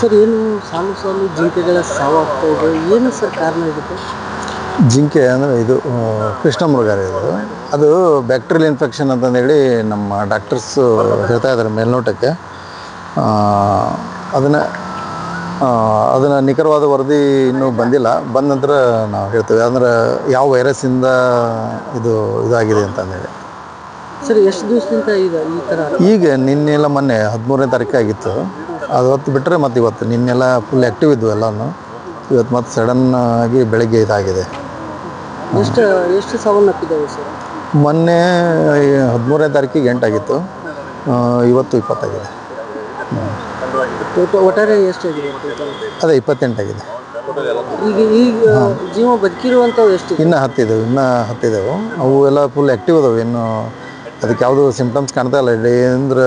Sir ಏನು ಸಾಲು ಸಾಲು ಜಿಂಕೆಗಳ ಸಾವಾಗ್ತಾ ಏನು ಸರ್ ಕಾರಣ ಇದಕ್ಕೆ? ಜಿಂಕೆ ಅಂದರೆ ಇದು ಕೃಷ್ಣ ಮೃಗಾರಿ ಇದು. ಅದು ಬ್ಯಾಕ್ಟೀರಿಯಲ್ ಇನ್ಫೆಕ್ಷನ್ ಅಂತಂದೇಳಿ ನಮ್ಮ ಡಾಕ್ಟರ್ಸು ಹೇಳ್ತಾ ಇದ್ದಾರೆ ಮೇಲ್ನೋಟಕ್ಕೆ. ಅದನ್ನು ಅದನ್ನು ನಿಖರವಾದ ವರದಿ ಇನ್ನೂ ಬಂದಿಲ್ಲ. ಬಂದ ನಂತರ ನಾವು ಹೇಳ್ತೇವೆ. ಅಂದ್ರೆ ಯಾವ ವೈರಸ್ಸಿಂದ ಇದು ಇದಾಗಿದೆ ಅಂತಂದೇಳಿ ಸರ್ ಎಷ್ಟು ದಿವಸದಿಂದ ಈಗ ಈ ಥರ ಈಗ ನಿನ್ನೆಲ್ಲ ಮೊನ್ನೆ ಹದಿಮೂರನೇ ತಾರೀಕು ಆಗಿತ್ತು. ಅದು ಹೊತ್ತು ಬಿಟ್ಟರೆ ಮತ್ತು ಇವತ್ತು ನಿನ್ನೆಲ್ಲ ಫುಲ್ ಆ್ಯಕ್ಟಿವ್ ಇದ್ವು ಎಲ್ಲನೂ. ಇವತ್ತು ಮತ್ತೆ ಸಡನ್ ಆಗಿ ಬೆಳಗ್ಗೆ ಇದಾಗಿದೆ. ಎಷ್ಟು ಎಷ್ಟು ಸಾವನ್ನಪ್ಪಿದ್ದಾವೆ ಸರ್? ಮೊನ್ನೆ ಹದಿಮೂರನೇ ತಾರೀಕಿಗೆ ಎಂಟಾಗಿತ್ತು. ಇವತ್ತು ಇಪ್ಪತ್ತಾಗಿದೆ. ಟೋಟ ಒಟ್ಟಾರೆ ಎಷ್ಟಾಗಿದೆ ಅದೇ ಇಪ್ಪತ್ತೆಂಟಾಗಿದೆ. ಈಗ ಈಗ ಜೀವ ಬದುಕಿರುವಂಥವು ಎಷ್ಟು ಇನ್ನೂ ಹತ್ತಿದ್ದವು ಇನ್ನೂ ಹತ್ತಿದ್ದೆವು ಅವು ಎಲ್ಲ ಫುಲ್ ಆ್ಯಕ್ಟಿವ್ ಅದಾವೆ. ಇನ್ನು ಅದಕ್ಕೆ ಯಾವುದು ಸಿಂಪ್ಟಮ್ಸ್ ಕಾಣ್ತಾ ಇಲ್ಲ. ಡೇ ಅಂದ್ರೆ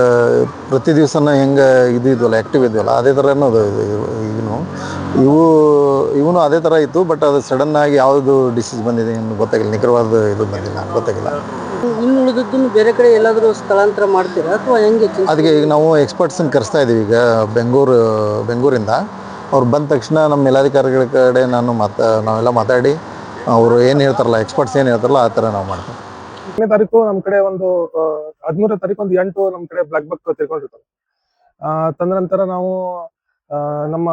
ಪ್ರತಿ ದಿವಸನ ಹೆಂಗೆ ಇದು ಇದ್ವಲ್ಲ ಆ್ಯಕ್ಟಿವ್ ಇದ್ವಲ್ಲ ಅದೇ ಥರ ಅನ್ನೋದು ಈಗನು ಇವು ಇವನು ಅದೇ ಥರ ಇತ್ತು ಬಟ್ ಅದು ಸಡನ್ನಾಗಿ ಯಾವುದು ಡಿಸೀಸ್ ಬಂದಿದೆ ಏನು ಗೊತ್ತಾಗಿಲ್ಲ ನಿಖರವಾದ ಇದು ಬಂದಿಲ್ಲ ಗೊತ್ತಾಗಿಲ್ಲ. ಇನ್ನು ಉಳಿದದ್ದನ್ನು ಬೇರೆ ಕಡೆ ಎಲ್ಲಾದರೂ ಸ್ಥಳಾಂತರ ಮಾಡ್ತೀರಾ ಅಥವಾ ಹೆಂಗೆ ಅದಕ್ಕೆ ಈಗ ನಾವು ಎಕ್ಸ್ಪರ್ಟ್ಸನ್ನು ಕರೆಸ್ತಾ ಇದ್ದೀವಿ ಈಗ ಬೆಂಗಳೂರು ಬೆಂಗಳೂರಿಂದ. ಅವ್ರು ಬಂದ ತಕ್ಷಣ ನಮ್ಮ ಮೇಲಾಧಿಕಾರಿಗಳ ಕಡೆ ನಾನು ಮಾತಾ ನಾವೆಲ್ಲ ಮಾತಾಡಿ ಅವರು ಏನು ಹೇಳ್ತಾರಲ್ಲ ಎಕ್ಸ್ಪರ್ಟ್ಸ್ ಏನು ಹೇಳ್ತಾರಲ್ಲ ಆ ಥರ ನಾವು ಮಾಡ್ತೀವಿ. ಹತ್ತನೇ ತಾರೀಕು ನಮ್ ಕಡೆ ಒಂದು ಹದಿಮೂರನೇ ತಾರೀಕು ಒಂದು ಎಂಟು ನಮ್ ಕಡೆ ಬ್ಲಾಕ್ ಬಕ್ ತಿಳ್ಕೊಂಡಿರ್ತಾರೆ. ಆ, ತಂದ ನಂತರ ನಾವು ನಮ್ಮ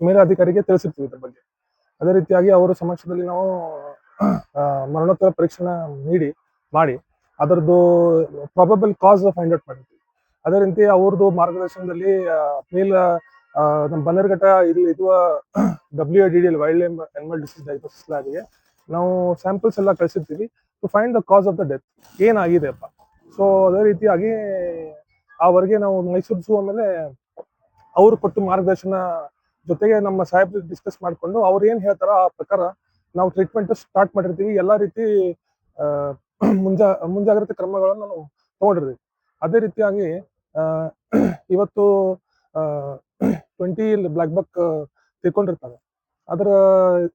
ಮೇಲಾಧಿಕಾರಿಗೆ ತಿಳಿಸಿರ್ತೀವಿ ಇದ್ರ ಬಗ್ಗೆ. ಅದೇ ರೀತಿಯಾಗಿ ಅವರ ಸಮಕ್ಷದಲ್ಲಿ ನಾವು ಮರಣೋತ್ತರ ಪರೀಕ್ಷೆನ ನೀಡಿ, ಮಾಡಿ, ಅದರದ್ದು ಪ್ರಾಬಬಲ್ ಕಾಸ್ ಫೈಂಡ್ ಔಟ್ ಮಾಡಿರ್ತೀವಿ. ಅದೇ ರೀತಿ ಅವ್ರದ್ದು ಮಾರ್ಗದರ್ಶನದಲ್ಲಿ ಮೇಲ್ ನಮ್ಮ ಬನ್ನರ್ಘಟ್ಟ ಇಲ್ಲಿ ಇದು W D L wild animal disease diagnosis ನಾವು ಸ್ಯಾಂಪಲ್ಸ್ ಎಲ್ಲ ಕಳಿಸಿರ್ತೀವಿ to find the cause of the death ಏನಾಗಿದೆ ಅಪ್ಪ ಸೊ ಅದೇ ರೀತಿಯಾಗಿ ಆವರೆಗೆ ನಾವು ಮೈಸೂರು ಝೂ ಆಮೇಲೆ ಅವರು ಕೊಟ್ಟು ಮಾರ್ಗದರ್ಶನ ಜೊತೆಗೆ ನಮ್ಮ ಸಾಹೇಬ್ರು ಡಿಸ್ಕಸ್ ಮಾಡ್ಕೊಂಡು ಅವ್ರು ಏನ್ ಹೇಳ್ತಾರೋ ಆ ಪ್ರಕಾರ ನಾವು ಟ್ರೀಟ್ಮೆಂಟ್ ಸ್ಟಾರ್ಟ್ ಮಾಡಿರ್ತೀವಿ. ಎಲ್ಲಾ ರೀತಿ ಮುಂಜಾ, ಮುಂಜಾಗ್ರತೆ ಕ್ರಮಗಳನ್ನು ನಾವು ತಗೊಂಡಿರ್ತೀವಿ. ಅದೇ ರೀತಿಯಾಗಿ ಇವತ್ತು ಟ್ವೆಂಟಿ ಬ್ಲಾಕ್ ಬಕ್ ತಿಳ್ಕೊಂಡಿರ್ತಾರೆ. ಅದರ,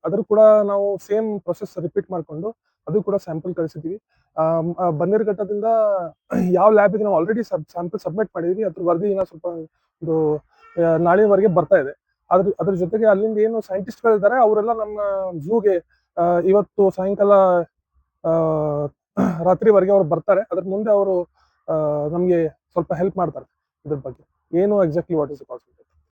ಅದ್ರ ಕೂಡ ನಾವು ಸೇಮ್ ಪ್ರೊಸೆಸ್ ರಿಪೀಟ್ ಮಾಡ್ಕೊಂಡು ಅದು ಕೂಡ ಸ್ಯಾಂಪಲ್ ಕಳಿಸಿದ್ವಿ. ಬನ್ನೇರುಘಟ್ಟದಿಂದ ಯಾವ ಲ್ಯಾಬಿಗೆ ನಾವು ಆಲ್ರೆಡಿ ಸಬ್ ಸ್ಯಾಂಪಲ್ ಸಬ್ಮಿಟ್ ಮಾಡಿದ್ವಿ, ಅದ್ರ ವರದಿ ಏನೋ ಸ್ವಲ್ಪ ಒಂದು ನಾಳೆವರೆಗೆ ಬರ್ತಾ ಇದೆ. ಅದ್ರ ಅದ್ರ ಜೊತೆಗೆ ಅಲ್ಲಿಂದ ಏನು ಸೈಂಟಿಸ್ಟ್ಗಳಿದ್ದಾರೆ ಅವರೆಲ್ಲ ನಮ್ಮ ಝೂಗೆ ಇವತ್ತು ಸಾಯಂಕಾಲ ರಾತ್ರಿವರೆಗೆ ಅವ್ರು ಬರ್ತಾರೆ. ಅದ್ರ ಮುಂದೆ ಅವರು ನಮಗೆ ಸ್ವಲ್ಪ ಹೆಲ್ಪ್ ಮಾಡ್ತಾರೆ ಇದ್ರ ಬಗ್ಗೆ. ಏನು ಎಕ್ಸಾಕ್ಟ್ಲಿ ವಾಟ್ ಇಸ್ ಕಾಸ್ಟ್